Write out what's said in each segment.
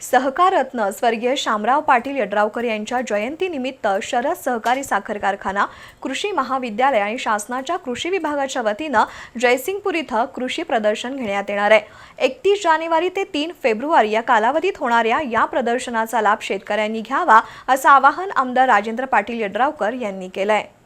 सहकाररत्न स्वर्गीय शामराव पाटील यड्रावकर यांच्या जयंतीनिमित्त शरद सहकारी साखर कारखाना कृषी महाविद्यालय आणि शासनाच्या कृषी विभागाच्या वतीनं जयसिंगपूर इथं कृषी प्रदर्शन घेण्यात येणार आहे. एकतीस जानेवारी ते तीन फेब्रुवारी या कालावधीत होणाऱ्या या प्रदर्शनाचा लाभ शेतकऱ्यांनी घ्यावा असं आवाहन आमदार राजेंद्र पाटील यड्रावकर यांनी केलं आहे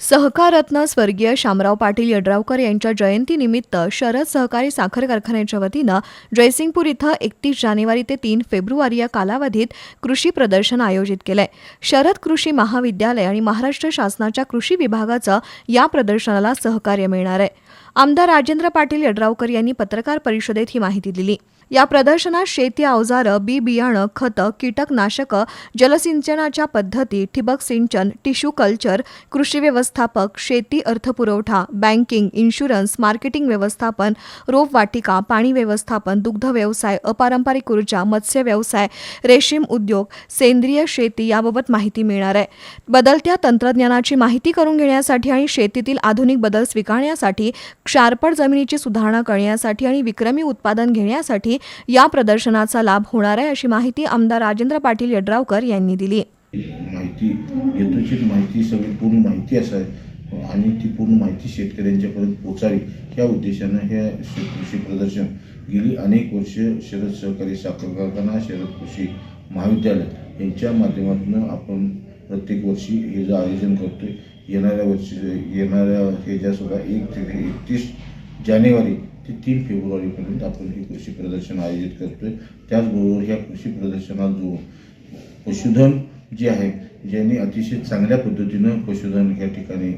सहकारत्न स्वर्गीय शामराव पाटील यड्रावकर यांच्या जयंतीनिमित्त शरद सहकारी साखर कारखान्याच्या वतीनं जयसिंगपूर इथं एकतीस जानेवारी ते तीन फेब्रुवारी या कालावधीत कृषी प्रदर्शन आयोजित केलंय. शरद कृषी महाविद्यालय आणि महाराष्ट्र शासनाच्या कृषी विभागाचं या प्रदर्शनाला सहकार्य मिळणार आहे. आमदार राजेंद्र पाटील यड्रावकर यांनी पत्रकार परिषदेत ही माहिती दिली. या प्रदर्शनात शेती अवजारं बी बियाणं खतं कीटकनाशकं जलसिंचनाच्या पद्धती ठिबक सिंचन टिश्यू कल्चर कृषी व्यवस्थापक शेती अर्थपुरवठा बँकिंग इन्शुरन्स मार्केटिंग व्यवस्थापन रोपवाटिका पाणी व्यवस्थापन दुग्ध व्यवसाय अपारंपरिक ऊर्जा मत्स्य व्यवसाय रेशीम उद्योग सेंद्रिय शेती याबाबत माहिती मिळणार आहे. बदलत्या तंत्रज्ञानाची माहिती करून घेण्यासाठी आणि शेतीतील आधुनिक बदल स्वीकारण्यासाठी क्षारपड जमिनीची सुधारणा करण्यासाठी आणि विक्रमी उत्पादन घेण्यासाठी या प्रदर्शनाचा लाभ होणार आहे अशी माहिती आमदार राजेंद्र पाटील यड्रावकर यांनी दिली. माहिती यथोचित माहिती सगळी पूर्ण माहिती असावी आणि ती पूर्ण माहिती शेतकऱ्यांच्यापर्यंत पोचावी या उद्देशानं हे कृषी प्रदर्शन गेली. अनेक वर्ष शरद सहकारी साखर कारखाना शरद कृषी महाविद्यालय यांच्या माध्यमातून आपण प्रत्येक वर्षी हे जे आयोजन करतोय येणाऱ्या वर्षी येणाऱ्या ह्याच्यासुद्धा एक ते एकतीस जानेवारी ते तीन फेब्रुवारीपर्यंत आपण हे कृषी प्रदर्शन आयोजित करतोय. त्याचबरोबर ह्या कृषी प्रदर्शनात जो पशुधन जे आहे ज्यांनी अतिशय चांगल्या पद्धतीनं पशुधन ह्या ठिकाणी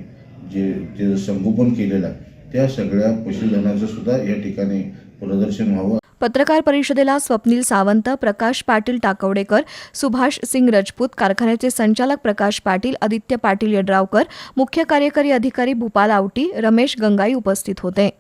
जे जे संगोपन केलेलं आहे त्या सगळ्या पशुधनाचं सुद्धा या ठिकाणी प्रदर्शन व्हावं. पत्रकार परिषदेला स्वप्नील सावंत प्रकाश पाटील टाकवडेकर सुभाष सिंग रजपूत कारखान्याचे संचालक प्रकाश पाटील आदित्य पाटील यड्रावकर मुख्य कार्यकारी अधिकारी भूपाल आवटी रमेश गंगाई उपस्थित होते.